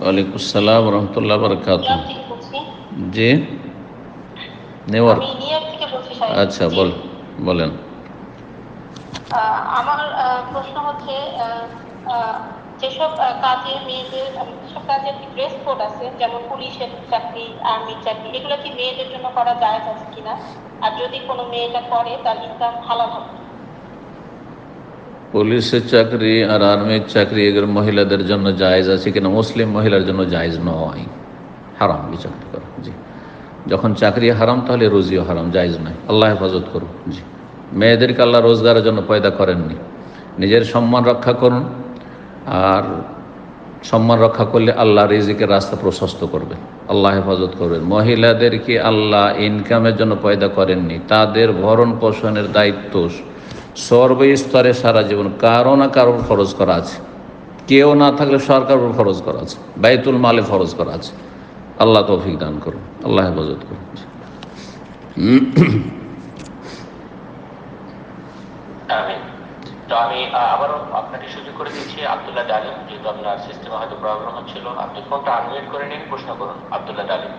ওয়ালাইকুম আসসালাম রহমতুল্লাহ বরকাত জি। আচ্ছা বল বলেন। আমার প্রশ্ন হচ্ছে যেসব কাজে মেয়েদের যেসব কাজের ড্রেস কোড আছে যেমন পুলিশের চাকরি আর্মির চাকরি এগুলো কি মেয়েদের জন্য করা যায় আছে কিনা? আর যদি কোনো মেয়েটা করে তার ইনকাম হালাল হবে পুলিশের চাকরি আর আর্মির চাকরি, এগুলো মহিলাদের জন্য জায়েজ আছে কিনা? মুসলিম মহিলার জন্য জায়েজ নয়। হারাম, এই চাকরি করা। জি। যখন চাকরি হারাম, তাহলে রুজিও হারাম, জায়েজ নয়। আল্লাহ হেফাজত করুন। জি। মেয়েদেরকে আল্লাহ রোজগারের জন্য পয়দা করেননি। নিজের সম্মান রক্ষা করুন। আর সম্মান রক্ষা করলে আল্লাহ রিজিকের রাস্তা প্রশস্ত করবে। আল্লাহ হেফাজত করবেন। মহিলাদেরকে আল্লাহ ইনকামের জন্য পয়দা করেননি। তাদের ভরণ পোষণের দায়িত্ব সর্বস্তরে সারা জীবন, কারও না কারও খরচ করা আছে। কেউ না থাকলে সরকার খরচ করা আছে, বাইতুল মালে খরচ করা আছে। আল্লাহ তৌফিক দান করুন, আল্লাহ হেফাজত করুন। আমি আবারও আপনাকে সুযোগ করে দিচ্ছি, আব্দুল্লাহ ডালিম, যেহেতু আপনার সিস্টেমে হয়তো প্রবলেম হচ্ছিল, আপনি ফোনটা আনমিউট করে নিন, প্রশ্ন করুন, আব্দুল্লাহ ডালিম।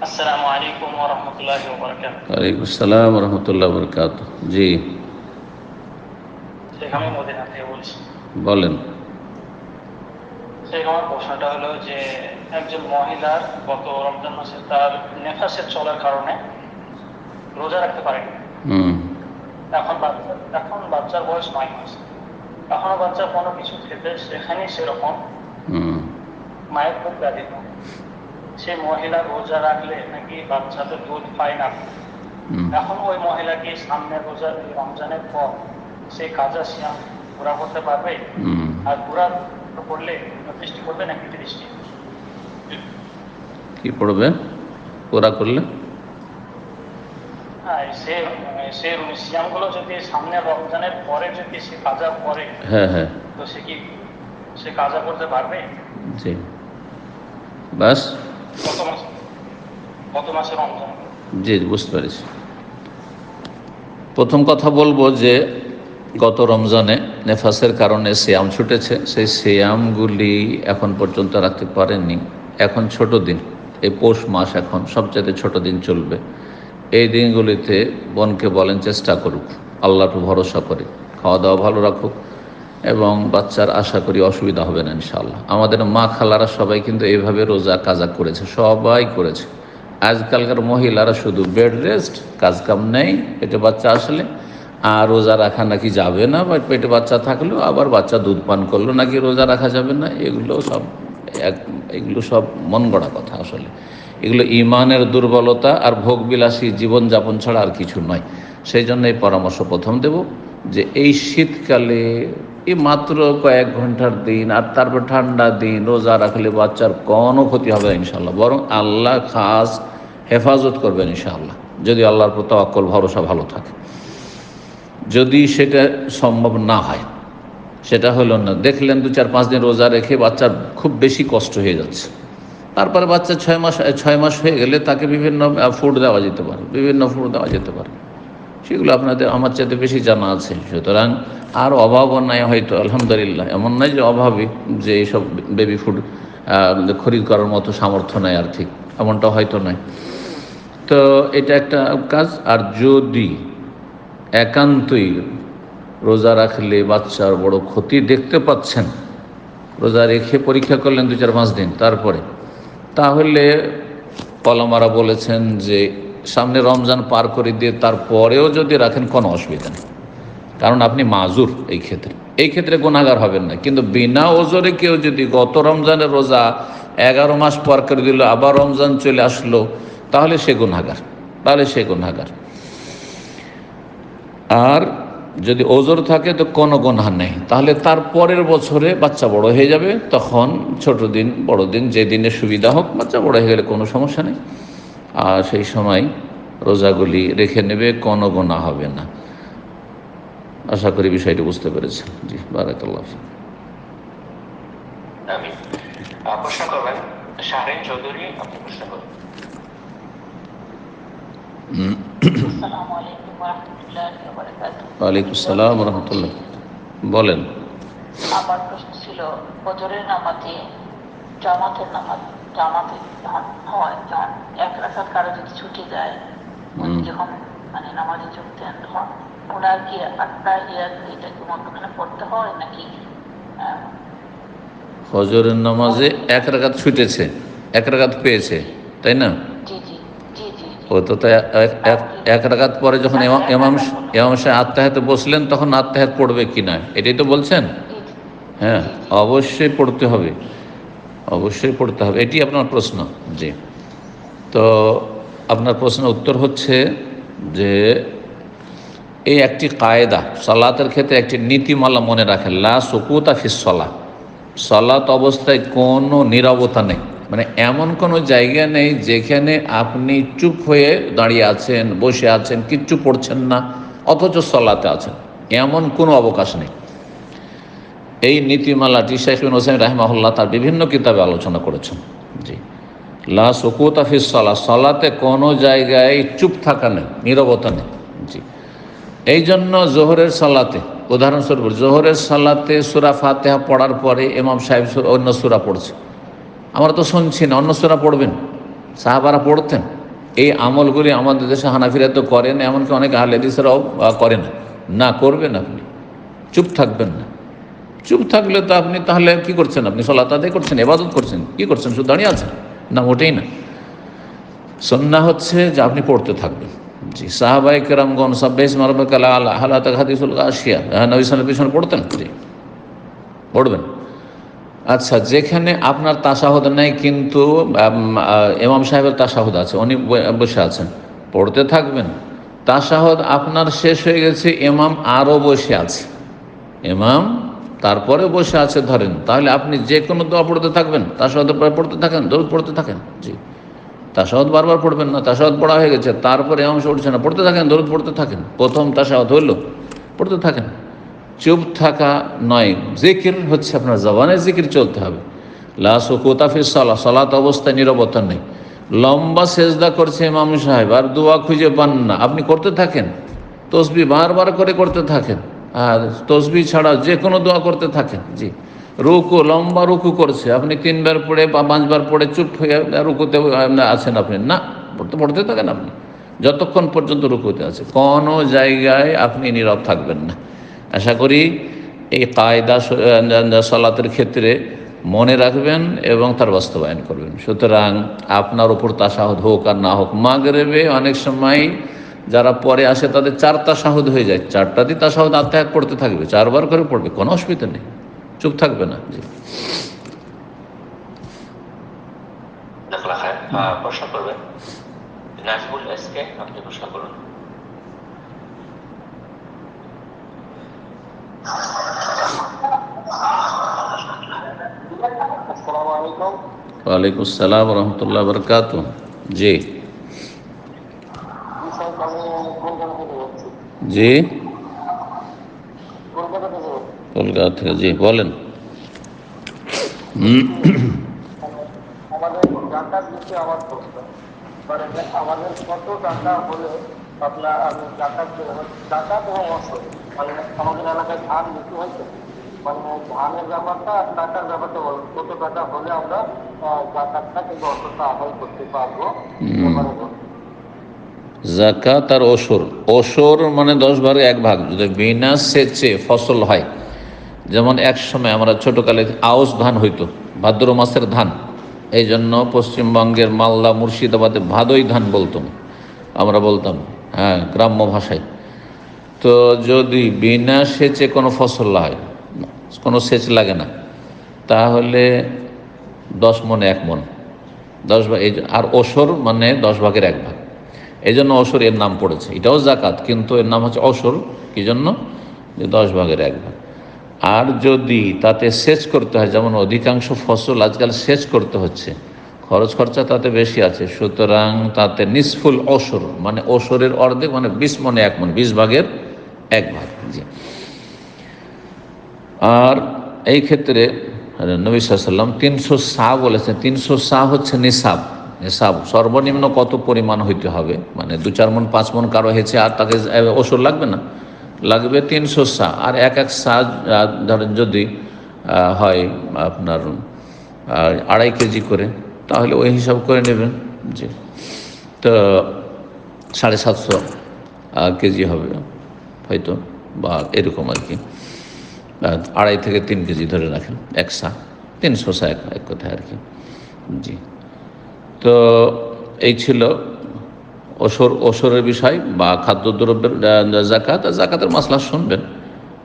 আসসালামু আলাইকুম ওয়া রাহমাতুল্লাহি ওয়া বারাকাতুহু। ওয়ালাইকুম আসসালাম রহমতুল্লাহ বরকাত জি। আমি মদিনা থেকে বলছি। বলেন। শেখ আমার প্রশ্নটা হলো যে একজন মহিলার গত রমজান মাসে তার নেফাসের চলার কারণে রোজা রাখতে পারেনি। হুম। এখন বাচ্চা এখন বাচ্চার বয়স নয় মাস। এখনও বাচ্চা কোনো কিছু খেতে সেখানে সেরকম। হুম। মায়ের খুব ব্যাধিত সেই মহিলা রোজা রাখলে নাকি বাচ্চা বাচ্চাদের দুধ পায় না। এখন ওই মহিলা কি সামনে রোজা রমজানের পর সেই কাজা সিয়াম পুরা করতে পারবে? আর পুরা করলে দৃষ্টি করবে নাকি দৃষ্টি? কি পড়বে? পুরা করলে? সে সে সিয়ামগুলো যদি সামনে রমজানের পরে যদি সে কাজা করে হ্যাঁ হ্যাঁ। তো সে কি সে কাজা করতে পারবে? জি। বাস। জি বুঝতে পেরেছি। প্রথম কথা বলব যে, গত রমজানে নেফাসের কারণে সিয়াম ছুটেছে। সেই সিয়ামগুলি এখন পর্যন্ত রাখতে পারেননি। এখন ছোট দিন। এই পৌষ মাস এখন সবচেয়ে ছোট দিন চলবে। এই দিনগুলিতে বোনকে বলেন, চেষ্টা করুক। আল্লাহর ভরসা করে। খাওয়া দাওয়া ভালো রাখুক। এবং বাচ্চার আশা করি অসুবিধা হবে না, ইনশাআল্লাহ। আমাদের মা খালারা সবাই কিন্তু এইভাবে রোজা কাজা করেছে, সবাই করেছে। আজকালকার মহিলারা শুধু বেড রেস্ট কাজ কাম নেই, পেটে বাচ্চা আসলে, আর রোজা রাখা নাকি যাবে না, বা পেটে বাচ্চা থাকলেও আবার বাচ্চা দুধ পান করল, নাকি রোজা রাখা যাবে না? এগুলো সব এক, এগুলো সব মন গড়া কথা আসলে। এগুলো ইমানের দুর্বলতা আর ভোগবিলাসী জীবনযাপন ছাড়া আর কিছু নয়। সেই জন্য এই পরামর্শ প্রথম দেব যে এই শীতকালে এই মাত্র কয়েক ঘণ্টার দিন আর তারপর ঠান্ডা দিন, রোজা রাখলে বাচ্চার কোনো ক্ষতি হবে ইনশাল্লাহ বরং আল্লাহ খাস হেফাজত করবেন ইনশাআল্লাহ, যদি আল্লাহর প্রতি অকল ভরসা ভালো থাকে। যদি সেটা সম্ভব না হয়, সেটা হলো না, দেখলেন দু চার পাঁচ দিন রোজা রেখে বাচ্চার খুব বেশি কষ্ট হয়ে যাচ্ছে। তারপরে বাচ্চা ছয় মাস ছয় মাস হয়ে গেলে তাকে বিভিন্ন ফুড দেওয়া যেতে পারে, বিভিন্ন ফুড দেওয়া যেতে পারে। সেগুলো আপনাদের আমার চাইতে বেশি জানা আছে। সুতরাং আর অভাবও নাই হয়তো, আলহামদুলিল্লাহ। এমন নয় যে অভাবী যে এইসব বেবি ফুড খরিদ করার মতো সামর্থ্য নেই আর্থিক এমনটা হয়তো নয় তো এটা একটা কাজ। আর যদি একান্তই রোজা রাখলে বাচ্চার বড় ক্ষতি দেখতে পাচ্ছেন, রোজা রেখে পরীক্ষা করলেন দু চার পাঁচ দিন, তারপরে। তাহলে কলমারা বলেছেন যে সামনে রমজান পার করে দিয়ে তারপরেও যদি রাখেন, কোনো অসুবিধা নেই। কারণ আপনি মাজুর এই ক্ষেত্রে। এই ক্ষেত্রে গুণাগার হবেন না। কিন্তু বিনা ওজরে কেউ যদি গত রমজানের রোজা এগারো মাস পার করে দিল, আবার রমজান চলে আসলো, তাহলে সে গুণাগার তাহলে সে গুণাগার আর যদি ওজোর থাকে, তো কোনো গোনা নেই। তাহলে তার পরের বছরে বাচ্চা বড় হয়ে যাবে, তখন ছোট দিন, বড় দিন যে দিনে সুবিধা হোক, বাচ্চা বড় হয়ে গেলে কোনো সমস্যা নেই। আর সেই সময় রোজাগুলি রেখে নেবে কোনো গোনা হবে না। আশা করি বিষয়টি বুঝতে পেরেছেন। জি বারাকাল্লাহ প্রশ্ন করবেন শাহরিন চৌধুরী আপনি প্রশ্ন করুন। হুম। আসসালামু আলাইকুম রহমতুল্লাহি ওয়া বারাকাতুহু ওয়ালাইকুম আসসালাম রহমতুল্লাহ বলেন। আমার প্রশ্ন ছিল ফজরের নামাজে জামাতের নামাজ জামাতে হয় যখন এক রাখাত কারও যদি ছুটে যায় উনি যখন মানে নামাজে যোগ দেন তখন ওনার কি আটটা ইয়ার এটা কি মধ্যখানে পড়তে হয় নাকি ফজরের নামাজে এক রাকাত ছুটেছে এক রাকাত পেয়েছে তাই না। ও তো তাই এক- রাকাত পরে যখন এমা- এমাম এমাম সাহেব আত্মাহাতে বসলেন তখন আত্মাহাত পড়বে কি না? এটাই তো বলছেন। হ্যাঁ অবশ্যই পড়তে হবে। অবশ্যই পড়তে হবে। এটি আপনার প্রশ্ন, জি। তো আপনার প্রশ্নের উত্তর হচ্ছে যে, এই একটি কায়দা, সলাতের ক্ষেত্রে একটি নীতিমালা মনে রাখেন লা সুকুতা ফিস সলা। সলাত অবস্থায় কোনো নীরবতা নেই। মানে এমন কোনো জায়গা নেই যেখানে আপনি চুপ হয়ে দাঁড়িয়ে আছেন, বসে আছেন, কিচ্ছু পড়ছেন না, অথচ সলাতে আছেন। এমন কোনো অবকাশ নেই। এই নীতিমালাটি শেখ বিন হোসেন রাহমাহুল্লাহ তার বিভিন্ন কিতাবে আলোচনা করেছেন। জি। লা সুকুত আফিস সলা, সলাতে কোনো জায়গায় চুপ থাকা নেই, নীরবতা নেই। জি। এই জন্য জোহরের সালাতে, উদাহরণস্বরূপ জোহরের সালাতে সুরা ফাতেহা পড়ার পরে এমাম সাহেব অন্য সুরা পড়ছে। আমরা তো শুনছি না, অন্য সুরা পড়বেন। সাহাবারা পড়তেন। এই আমলগুলি আমাদের দেশে হানাফিরা তো করেন, এমনকি অনেক আহলেদিসরাও করেন। না করবেন আপনি। চুপ থাকবেন না। চুপ থাকলে তো আপনি তাহলে কি করছেন? আপনি সলাত আদায় করছেন এবাদত করছেন, কি করছেন? শুধু দাঁড়িয়ে আছেন? না, মোটেই না। সন্না হচ্ছে যে আপনি পড়তে থাকবেন। জি সাহাবাই কেরামগন সাব্বাইস মারবাকালা আল্লাহ হালাত হাদিসুল আসিয়া নবী সালের পিছনে পড়তেন? জি, পড়বেন। আচ্ছা যেখানে আপনার তাসাহদ নেই, কিন্তু এমাম সাহেবের তাসাহদ আছে, উনি বসে আছেন। পড়তে থাকবেন। তাসাহদ আপনার শেষ হয়ে গেছে এমাম আরও বসে আছে। ইমাম তারপরে বসে আছে, ধরেন, তাহলে আপনি যে কোনো দোয়া পড়তে থাকবেন পরে পড়তে থাকেন দৌড় পড়তে থাকেন, জি। তাসাহদ বারবার পড়বেন না, তাসাহদ পড়া হয়ে গেছে, তারপরে অংশ উঠছে না, পড়তে থাকেন, দরুদ পড়তে থাকেন, প্রথম তাসাহদ হইল, পড়তে থাকেন। চুপ থাকা নয়, জিকির হচ্ছে আপনার জবানের জিকির চলতে হবে। লা সুকুতাফিস সালা সালাত অবস্থায় নিরবতা নেই। লম্বা সেজদা করছে ইমাম সাহেব, আর দোয়া খুঁজে পান না, আপনি করতে থাকেন, তসবি বারবার করে করতে থাকেন। আর তসবি ছাড়া যে কোনো দোয়া করতে থাকেন, জি। রুকু, লম্বা রুকু করছে, আপনি তিনবার পড়ে বা পাঁচবার পড়ে চুপ হয়ে রুকুতে আছেন আপনি। না, পড়তে পড়তে থাকেন আপনি। যতক্ষণ পর্যন্ত রুকুতে আছে। কোনো জায়গায় আপনি নীরব থাকবেন না। আশা করি এই কায়দা সলাতের ক্ষেত্রে মনে রাখবেন এবং তার বাস্তবায়ন করবেন। সুতরাং আপনার উপর তাসাহদ হোক আর না হোক, মাগরেবে অনেক সময় যারা পরে আসে তাদের চার তাসাহদ হয়ে যায়। চারটাতেই তাসাহদ আত্মায়াত পড়তে থাকবে। চারবার করে পড়বে। কোনো অসুবিধা নেই। চুপ থাকবে না। জি। প্রশ্ন করবেন? নাজমুল এসকে আপনি প্রশ্ন করুন। ওয়ালাইকুম আসসালাম রহমতুল্লাহ বরকাত জি জি সাহেব আমি কলকাতা থেকে বলছি জি। কলকাতা থেকে জি বলেন। আমাদের কত টাকা হলে আপনার দেবো জাকাত এবং অসর মানে আমাদের এলাকায় ধান বেশি হয়েছে মানে ধানের ব্যাপারটা আর টাকার ব্যাপারটা বলুন কত টাকা হলে আমরা আহ, জাকাতটা কিংবা অসরটা আদায় করতে পারব। জাকাত আর ওসর। ওসর মানে দশ ভাগে, এক ভাগ। যদি বিনা সেচে ফসল হয়, যেমন এক সময় আমরা ছোটোকালে আউশ ধান হইতো, ভাদ্র মাসের ধান, এই জন্য পশ্চিমবঙ্গের মালদা, মুর্শিদাবাদে ভাদই ধান বলতাম। আমরা বলতাম হ্যাঁ গ্রাম্য ভাষায়। তো যদি বিনা সেচে কোনো ফসল হয়, কোনো সেচ লাগে না, তাহলে দশ মনে এক মন। দশ ভাগ, এই আর ওসর মানে দশ ভাগের এক ভাগ। এই জন্য অসর এর নাম পড়েছে। এটাও জাকাত কিন্তু এর নাম হচ্ছে অসর। কি জন্য? যে দশ ভাগের এক ভাগ। আর যদি তাতে সেচ করতে হয়, যেমন অধিকাংশ ফসল আজকাল সেচ করতে হচ্ছে, খরচ খরচা তাতে বেশি আছে, সুতরাং তাতে নিষ্ফুল অসর মানে অসরের অর্ধেক মানে বিশ মনে এক মন, বিশ ভাগের এক ভাগ। জি। আর এই ক্ষেত্রে নবী সাল্লাম তিনশো সা বলেছেন, তিনশো সা হচ্ছে নিসাব। নেশাব সর্বনিম্ন কত পরিমাণ হইতে হবে? মানে দু চার মন, পাঁচ মন কারও হয়েছে আর তাকে ওষুধ লাগবে না? লাগবে তিনশো সা। আর এক এক সা ধরেন যদি হয় আপনার আড়াই কেজি করে, তাহলে ওই হিসাব করে নেবেন জি তো সাড়ে সাতশো কেজি হবে, হয়তো, বা এরকম আর কি। আড়াই থেকে তিন কেজি ধরে রাখেন, এক সা, তিনশো সা এক এক কথায় আর কি। জি। তো এই ছিল ওসর, ওসরের বিষয় বা খাদ্যদ্রব্যের জাকাত। আর জাকাতের মশলা শুনবেন।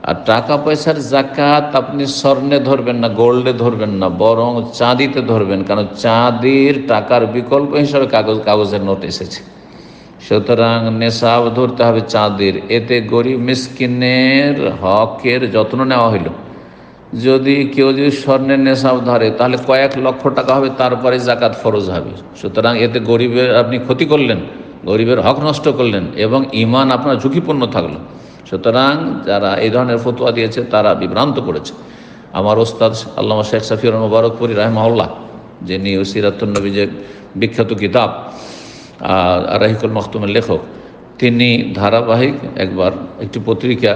আর টাকা পয়সার জাকাত আপনি স্বর্ণে ধরবেন না, গোল্ডে ধরবেন না, বরং চাঁদিতে ধরবেন, কারণ চাঁদির টাকার বিকল্প হিসাবে কাগজ, কাগজের নোট এসেছে। সুতরাং নেশাব ধরতে হবে চাঁদের। এতে গরিব মিসকিনের হকের যত্ন নেওয়া হইল। যদি কেউ যদি স্বর্ণের নেশাব ধরে তাহলে কয়েক লক্ষ টাকা হবে, তারপরে জাকাত ফরজ হবে। সুতরাং এতে গরিবের, আপনি ক্ষতি করলেন, গরিবের হক নষ্ট করলেন, এবং ইমান আপনার ঝুঁকিপূর্ণ থাকল। সুতরাং যারা এই ধরনের ফতোয়া দিয়েছে, তারা বিভ্রান্ত করেছে। আমার ওস্তাদ আল্লামা শেখ সাফিউর মুবারকপুরি রাহমাউল্লাহ যিনি সিরাতুন্নবী যে বিখ্যাত কিতাব রাহিকুল মখতুমের লেখক, তিনি ধারাবাহিক একবার একটি পত্রিকা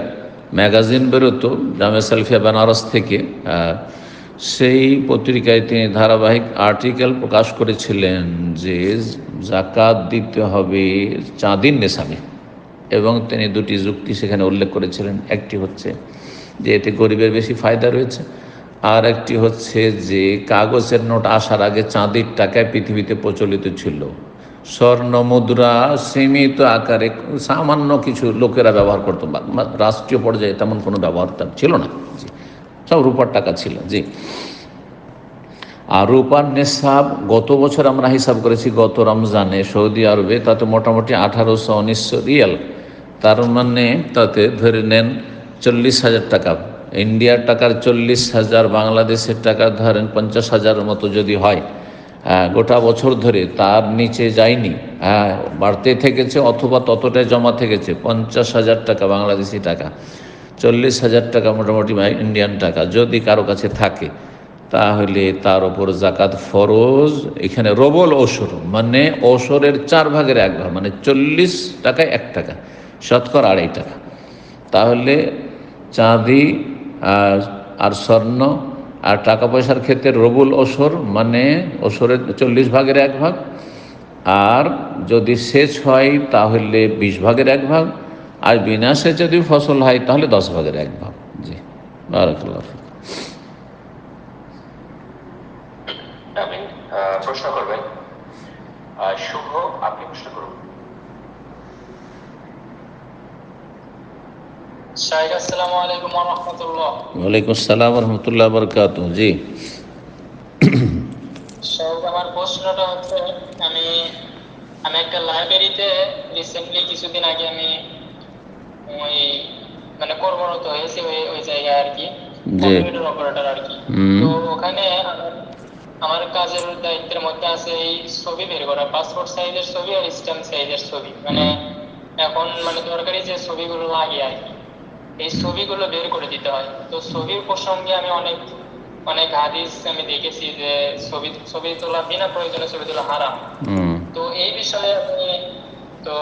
ম্যাগাজিন বেরোতো, জামে সালফিয়া বেনারস থেকে সেই পত্রিকায় তিনি ধারাবাহিক আর্টিকেল প্রকাশ করেছিলেন যে জাকাত দিতে হবে চাঁদিন নেশাবে এবং তিনি দুটি যুক্তি সেখানে উল্লেখ করেছিলেন। একটি হচ্ছে যে এতে গরিবের বেশি ফায়দা রয়েছে, আর একটি হচ্ছে যে কাগজের নোট আসার আগে চাঁদির টাকায় পৃথিবীতে প্রচলিত ছিল। স্বর্ণ মুদ্রা সীমিত আকারে সামান্য কিছু লোকেরা ব্যবহার করতো। রাষ্ট্রীয় পর্যায়ে তেমন কোনো ব্যবহার তার ছিল না। সব রূপার টাকা ছিল জি। আর রূপার নেশাব গত বছর আমরা হিসাব করেছি গত রমজানে সৌদি আরবে তাতে মোটামুটি আঠারোশো উনিশশো রিয়াল। তার মানে তাতে ধরে নেন চল্লিশ হাজার টাকা। ইন্ডিয়ার টাকার চল্লিশ হাজার বাংলাদেশের টাকা ধরেন পঞ্চাশ হাজারের মতো যদি হ্যাঁ, গোটা বছর ধরে তার নিচে যায়নি। হ্যাঁ বাড়তে থেকেছে অথবা ততটাই জমা থেকেছে, পঞ্চাশ হাজার টাকা, বাংলাদেশি টাকা। চল্লিশ হাজার টাকা মোটামুটি ইন্ডিয়ান টাকা। যদি কারও কাছে থাকে, তাহলে তার ওপর জাকাত ফরজ, এখানে রবল ওসর মানে ওসরের চার ভাগের এক ভাগ মানে চল্লিশ টাকায় এক টাকা, শতকর আড়াই টাকা। তাহলে চাঁদি আর স্বর্ণ আর টাকা পয়সার ক্ষেত্রে রবুল ওসর মানে ওসরের চল্লিশ ভাগের এক ভাগ। আর যদি সেচ হয়, তাহলে বিশ ভাগের এক ভাগ। আর বিনা সেচ যদি ফসল হয়, তাহলে দশ ভাগের এক ভাগ। জি, বারাকাল্লাহ প্রশ্ন করবেন। শুভ, আপনি প্রশ্ন করুন শাহেদ আসসালামু আলাইকুম রহমতুল্লাহ ওয়ালাইকুম আসসালাম রহমতুল্লাহ বরকাত জি শাহেদ আমার প্রশ্নটা হচ্ছে আমি আমি একটা লাইব্রেরিতে রিসেন্টলি কিছুদিন আগে আমি ওই মানে কর্মরত হয়েছি ওই ওই জায়গায় আর কি জি। কম্পিউটার অপারেটর আর কি। হুম। তো ওখানে আমার- আমার কাজের দায়িত্বের মধ্যে আছে এই ছবি বের করা পাসপোর্ট সাইজের ছবি আর স্ট্যাম্প সাইজের ছবি। মানে এখন মানে দরকারি যে ছবিগুলো লাগে আর কি। এই ছবিগুলো বের করে দিতে হয়। তো ছবির প্রসঙ্গে আমি অনেক অনেক হাদিস আমি দেখেছি যে ছবি ছবি তোলা বিনা প্রয়োজনে ছবি তোলা হারাম। তো এই বিষয়ে আমি তো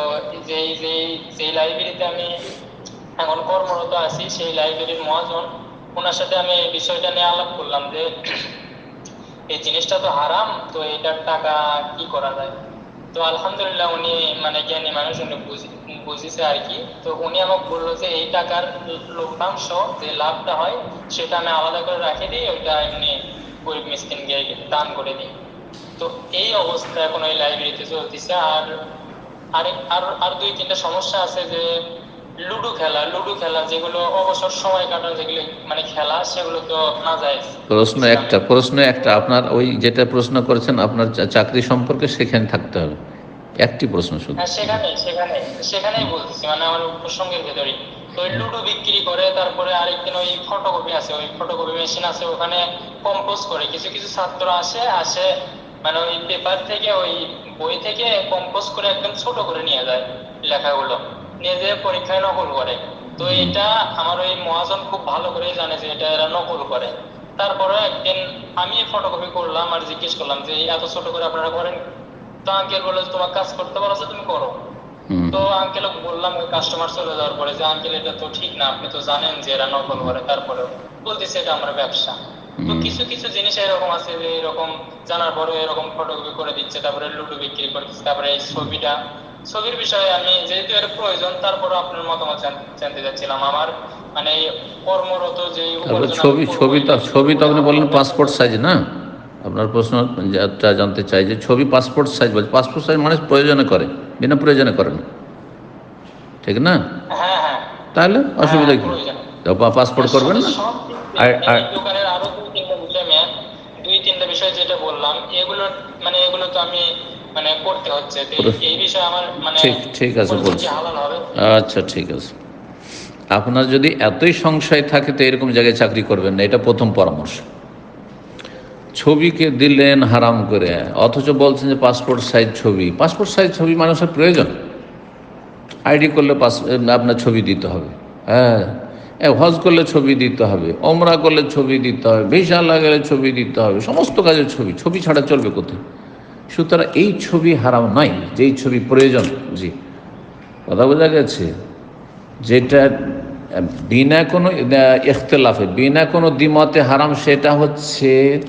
যেই যেই যেই লাইব্রেরিতে আমি এখন কর্মরত আছি সেই লাইব্রেরির মহাজন ওনার সাথে আমি এই বিষয়টা নিয়ে আলাপ করলাম যে এই জিনিসটা তো হারাম তো এটার টাকা কি করা যায়? তো আলহামদুলিল্লাহ উনি মানে জ্ঞানী মানুষ, উনি বুঝেছে আর কি। তো উনি আমাকে বলল যে এই টাকার লভ্যাংশ যে লাভটা হয়, সেটা আমি আলাদা করে রাখে দিই, ওইটা এমনি গরিব মিসকিনকে দান করে দিই। তো এই অবস্থা এখন ওই লাইব্রেরিতে চলতেছে। আর আর আর দুই তিনটা সমস্যা আছে যে লুডো খেলা লুডো খেলা যেগুলো অবসর সময় কাটানো যেগুলো মানে খেলা সেগুলো তো না যায়। প্রশ্ন একটা প্রশ্ন একটা আপনার ওই যেটা প্রশ্ন করেছেন আপনার চাকরি সম্পর্কে সেখানে থাকতে হবে। একটি প্রশ্ন শুধু হ্যাঁ সেখানে সেখানে সেখানেই বলতেছি মানে আমার প্রসঙ্গের ভেতরেই। তো ওই লুডো বিক্রি করে তারপরে আরেকদিন ওই ফটোকপি আছে ওই ফটোকপি মেশিন আছে ওখানে কম্পোজ করে কিছু কিছু ছাত্র আসে আসে মানে ওই পেপার থেকে ওই বই থেকে কম্পোজ করে একদম ছোট করে নিয়ে যায় লেখাগুলো। নিয়ে পরীক্ষায় নকল করে। তো এটা আমার ওই মহাজন খুব ভালো করে জানে যে এটা এরা নকল করে। তারপরে একদিন আমি ফটোকপি করলাম আর জিজ্ঞেস করলাম যে এত ছোট করে আপনারা করেন তো আঙ্কেল বলে তোমার কাজ করতে পারো তুমি করো। তো আঙ্কেল বললাম কাস্টমার চলে যাওয়ার পরে যে আঙ্কেল এটা তো ঠিক না আপনি তো জানেন যে এরা নকল করে। তারপরে বলতেছে এটা আমার ব্যবসা। তো কিছু কিছু জিনিস এরকম আছে যে এরকম জানার পরে এরকম ফটোকপি করে দিচ্ছে। তারপরে লুডো বিক্রি করতেছে। তারপরে এই ছবিটা ছবির বিষয়ে আমি যেহেতু এর প্রয়োজন তারপরে আপনার মতামত জানতে চাচ্ছিলাম। আমার মানে কর্মরত যে ছবি ছবি তো ছবি তো আপনি বললেন পাসপোর্ট সাইজ না? আপনার প্রশ্ন জানতে চাই যে ছবি পাসপোর্ট সাইজ বলছে পাসপোর্ট সাইজ মানুষ প্রয়োজনে করে বিনা প্রয়োজনে করে না। ঠিক না? হ্যাঁ হ্যাঁ। তাহলে অসুবিধা কি? পাসপোর্ট করবেন না? আর- আর- এই দোকানের আরও দুই তিনটা বিষয় ম্যাম দুই তিনটা বিষয় যেটা বললাম এগুলো মানে এগুলো তো আমি মানে করতে হচ্ছে। এই- বিষয়ে আমার মানে ঠিক ঠিক আছে বলছি। আচ্ছা ঠিক আছে। আপনার যদি এতই সংশয় থাকে তো এরকম জায়গায় চাকরি করবেন না এটা প্রথম পরামর্শ। ছবিকে দিলেন হারাম করে অথচ বলছেন যে পাসপোর্ট সাইজ ছবি। পাসপোর্ট সাইজ ছবি মানুষের প্রয়োজন। আইডি করলে পাস আপনার ছবি দিতে হবে। হ্যাঁ হজ করলে ছবি দিতে হবে ওমরা করলে ছবি দিতে হবে ভিসা লাগালে ছবি দিতে হবে সমস্ত কাজের ছবি। ছবি ছাড়া চলবে কোথায়? সুতরাং এই ছবি হারাম নয় যেই ছবি প্রয়োজন। জি। কথা বোঝা গেছে? যেটা, বিনা কোনো, ইখতলাফে, বিনা কোনো দ্বিমতে হারাম, সেটা হচ্ছে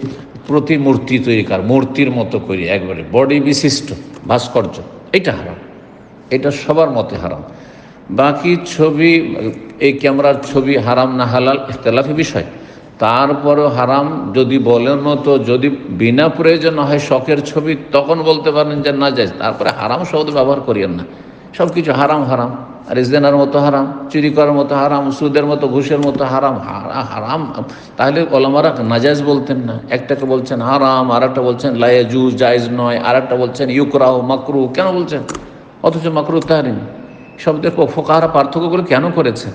প্রতিমূর্তি তৈরি কর, মূর্তির মতো করি, একবারে বডি বিশিষ্ট, ভাস্কর্য, এটা হারাম। এটা সবার মতে হারাম। বাকি ছবি, এই ক্যামেরার ছবি হারাম না, হালাল ইখতলাফি বিষয়। তারপরও হারাম। যদি বলেন তো, যদি বিনা প্রয়োজন হয় শখের ছবি, তখন বলতে পারেন যে না যায় তারপরে হারাম শব্দ ব্যবহার করিয়েন না। সব কিছু হারাম হারাম। আর মতো হারাম, চুরি করার মতো হারাম, সুদের মতো, ঘুষের মতো হারাম, হারা- হারাম। তাহলে ওলামারা নাজাজ বলতেন না। একটাকে বলছেন হারাম আর একটা বলছেন লায়াজু জায়জ নয়। আর একটা বলছেন ইউকরাও মাকরু। কেন বলছেন? অথচ মাকরু তাহারিম শব্দের ফোকাহারা পার্থক্য করে কেন করেছেন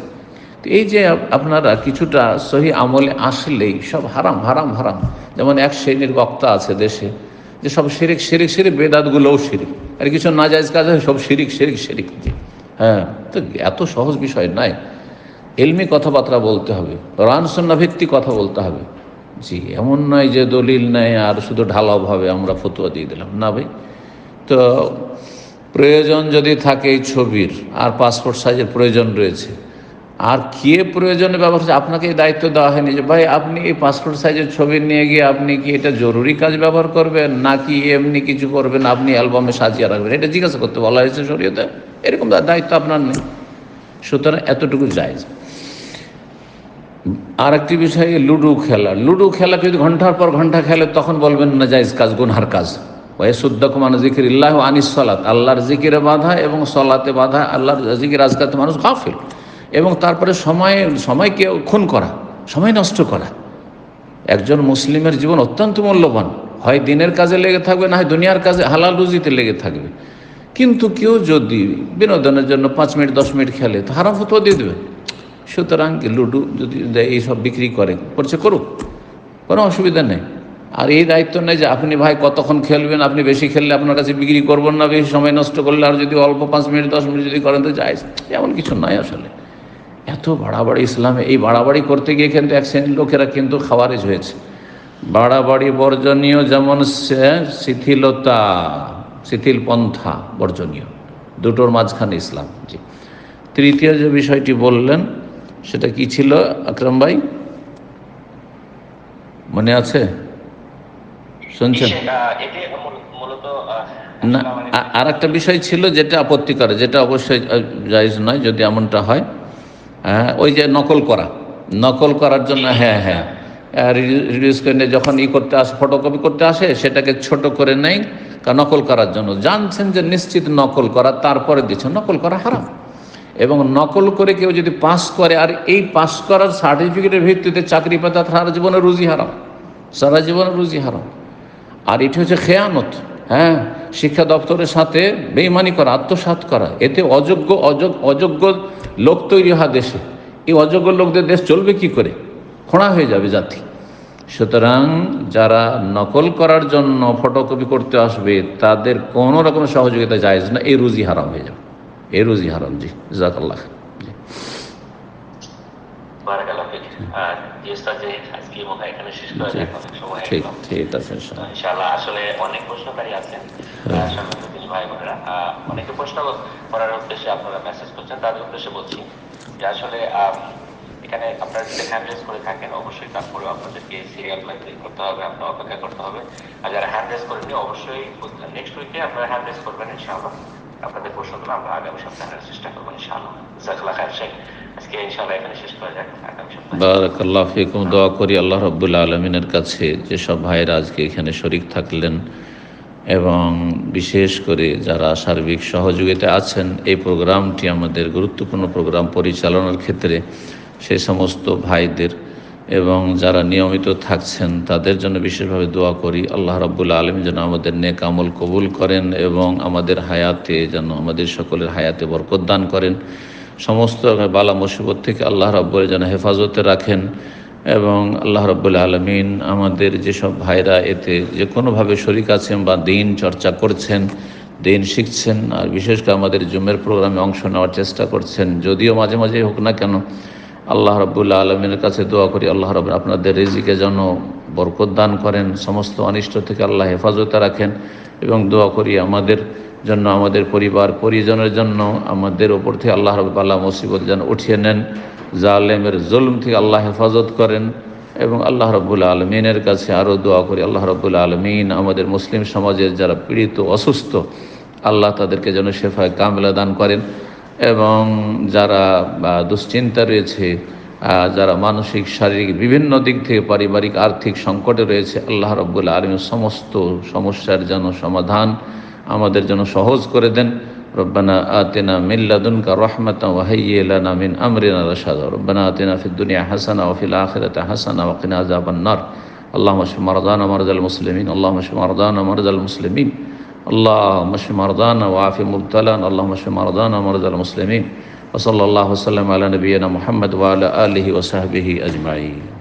তো এই যে আপনারা কিছুটা সহি আমলে আসলেই সব হারাম হারাম হারাম। যেমন এক শ্রেণির বক্তা আছে দেশে, যে সব শিরিক শিরিক শিরিক, বেদাতগুলোও শিরিক। আর কিছু না জায়জ কাজ সব শিরিক শিরিক শিরিক। হ্যাঁ তো এত সহজ বিষয় নয় এলমি কথাবার্তা বলতে হবে রানসন্না ভিত্তিক কথা বলতে হবে। জি, এমন নয় যে দলিল নেয় আর শুধু ঢালাওভাবে আমরা ফতুয়া দিয়ে দিলাম। না ভাই। তো প্রয়োজন যদি থাকে এই ছবির, আর পাসপোর্ট সাইজের প্রয়োজন রয়েছে। আর কে প্রয়োজনে ব্যবহার করছে? আপনাকে দায়িত্ব দেওয়া হয়নি যে, ভাই, আপনি এই পাসপোর্ট সাইজের ছবি নিয়ে গিয়ে আপনি কি এটা জরুরি কাজ ব্যবহার করবেন? নাকি এমনি কিছু করবেন? আপনি অ্যালবামে সাজিয়ে রাখবেন? এটা জিজ্ঞাসা করতে বলা হয়েছে শরীয়তে এরকম দায়িত্ব আপনার নেই। সুতরাং এতটুকু জায়জ। আর একটি বিষয়, লুডো খেলা। লুডো খেলা যদি ঘণ্টার পর ঘণ্টা খেলে, তখন বলবেন না, জায়জ কাজ, গুনহার কাজ। ওয়ে শুদ্ধকুমান জিকির ইল্লাহ আনিস সলাত। আল্লাহর জিকিরে বাধা এবং সলাতে বাধা, আল্লাহর জিকির আজকাতে মানুষ গাফিল। এবং তারপরে সময়, সময়কে খুন করা, সময় নষ্ট করা। একজন মুসলিমের জীবন অত্যন্ত মূল্যবান। হয় দিনের কাজে লেগে থাকবে, না হয় দুনিয়ার কাজে, হালাল রুজিতে লেগে থাকবে। কিন্তু কেউ যদি বিনোদনের জন্য পাঁচ মিনিট, দশ মিনিট খেলে, তো হারাম ফতুয়া দিয়ে দেবে। সুতরাং লুডু যদি এইসব বিক্রি করে, করছে, করুক, কোনো অসুবিধা নেই। আর এই দায়িত্ব নেই যে আপনি ভাই কতক্ষণ খেলবেন, আপনি বেশি খেললে আপনার কাছে বিক্রি করবেন না, বেশি সময় নষ্ট করলে, আর যদি অল্প পাঁচ মিনিট, দশ মিনিট যদি করেন, তো যায় এমন কিছু নয় আসলে। এত বাড়াবাড়ি ইসলামে। এই বাড়াবাড়ি করতে গিয়ে কিন্তু এক শ্রেণির লোকেরা কিন্তু খাওয়ারেজ হয়েছে। বাড়াবাড়ি বর্জনীয় যেমন সে- শিথিলতা শিথিল পন্থা বর্জনীয়। দুটোর মাঝখানে ইসলাম। জি। তৃতীয় যে বিষয়টি বললেন সেটা কি ছিল আকরাম ভাই? মনে আছে? শুনছেন? না আর একটা বিষয় ছিল যেটা আপত্তি করে যেটা অবশ্যই জায়েজ নয় যদি এমনটা হয়। হ্যাঁ ওই যে নকল করা। নকল করার জন্য হ্যাঁ হ্যাঁ। রিডিউস করে নিয়ে যখন ই করতে আসে ফটোকপি করতে আসে, সেটাকে ছোট করে কা- নকল করার জন্য। জানছেন যে নিশ্চিত নকল করা, তারপরে দিচ্ছেন, নকল করা হারাম। এবং নকল করে কেউ যদি পাস করে, আর এই পাস করার সার্টিফিকেটের ভিত্তিতে চাকরি পায়, তার সারা জীবনে রুজি হারাম। সারা জীবনে রুজি হারাম। আর এটি হচ্ছে খেয়ানত হ্যাঁ? শিক্ষা দপ্তরের সাথে বেইমানি করা, আত্মসাৎ করা, এতে অযোগ্য অযোগ্য অযোগ্য লোক তৈরি হয় দেশে। এই অযোগ্য লোকদের দেশ চলবে কি করে? খোঁড়া হয়ে যাবে জাতি। সুতরাং যারা নকল করার জন্য ফটোকপি করতে আসবে, তাদের কোনো রকম সহযোগিতা যায় না। এই রুজি হারাম হয়ে যাবে। এই রুজি হারাম, জি। জাকাল্লাহ জি। হয় এখানে শেষ করা জি, যাক অনেক সময় ঠিক আছে ইনশাআল্লাহ। ইনশাআল্লাহ আসলে অনেক প্রশ্নকারী আছেন। আহ, সম্মানিত দিনী ভাই বোনেরা অনেকে প্রশ্ন করার উদ্দেশ্যে আপনারা মেসেজ করছেন তাদের উদ্দেশ্যে বলছি যে আসলে এখানে আপনারা যদি হ্যান্ড রেস করে থাকেন অবশ্যই তারপরে আপনাদেরকে সিরিয়াল করতে হবে আপনার অপেক্ষা করতে হবে আর যারা হ্যান্ড রেস করেননি অবশ্যই নেক্সট উইকে আপনারা হ্যান্ড রেস করবেন ইনশাআল্লাহ আপনাদের প্রশ্নগুলো আমরা আগামী সপ্তাহে চেষ্টা করব, ইনশাআল্লাহ। জাজাকাল্লাহ খায়ের শেখ। দোয়া করি আল্লাহ রব্বুল আলমিনের কাছে যেসব ভাইয়েরা আজকে এখানে শরিক থাকলেন এবং বিশেষ করে যারা সার্বিক সহযোগিতা আছেন, এই প্রোগ্রামটি আমাদের গুরুত্বপূর্ণ প্রোগ্রাম পরিচালনার ক্ষেত্রে সে সমস্ত ভাইদের এবং যারা নিয়মিত থাকছেন, তাদের জন্য বিশেষভাবে দোয়া করি, আল্লাহ রাব্বুল আলম যেন আমাদের নেক আমল কবুল করেন এবং আমাদের হায়াতে যেন আমাদের সকলের হায়াতে বরকত দান করেন। সমস্ত বালা মুসিবত থেকে আল্লাহ রব্বুল যেন হেফাজতে রাখেন এবং আল্লাহ রব্বুল আলমিন আমাদের যেসব ভাইরা এতে যে কোনোভাবে শরিক আছেন বা দিন চর্চা করছেন, দিন শিখছেন, আর বিশেষ করে আমাদের জুমের প্রোগ্রামে অংশ নেওয়ার চেষ্টা করছেন, যদিও মাঝে মাঝে হোক না কেন আল্লাহ রব্বুল্লা আলমিনের কাছে দোয়া করি, আল্লাহ রব আপনাদের রেজিকে যেন বরকত দান করেন, সমস্ত অনিষ্ট থেকে আল্লাহ হেফাজতে রাখেন এবং দোয়া করি আমাদের জন্য, আমাদের পরিবার, পরিজনের জন্য আমাদের ওপর থেকে আল্লাহ রব আল্লাহ মুসিবত যেন উঠিয়ে নেন, জালেমের জুলম থেকে আল্লাহ হেফাজত করেন এবং আল্লাহ রব্বুল আলমিনের কাছে আরও দোয়া করি, আল্লাহ রব্বুল আলমিন আমাদের মুসলিম সমাজের যারা পীড়িত, অসুস্থ, আল্লাহ তাদেরকে যেন শেফায় কামলা দান করেন। এবং যারা দুশ্চিন্তা রয়েছে যারা মানসিক, শারীরিক বিভিন্ন দিক থেকে পারিবারিক, আর্থিক সংকটে রয়েছে, আল্লাহ রব্বুল আলমের সমস্ত সমস্যার যেন সমাধান আমাদের যেন সহজ করে দেন। রব্বানা আতেনা মিল্লাদুনকা রহমতা ওয়াহাইয়ালানা মিন আমরিনা রাশাদ। রব্বানা আতেনা ফিদ্দুনিয়া হাসানা ওফিল ফিল হাসানা ওয়াকিন আজাবান্নার আল্লাহ নার। আল্লাহুম্মা মারদানা মারদাল মুসলিমিন আল্লাহুম্মা মারদান মারদাল মুসলিমিন اللهم اشف مرضانا وعاف مبتلانا. اللهم اشف مرضانا ومرضى المسلمين. وصلى الله وسلم على نبينا محمد وعلى آله وصحبه أجمعين.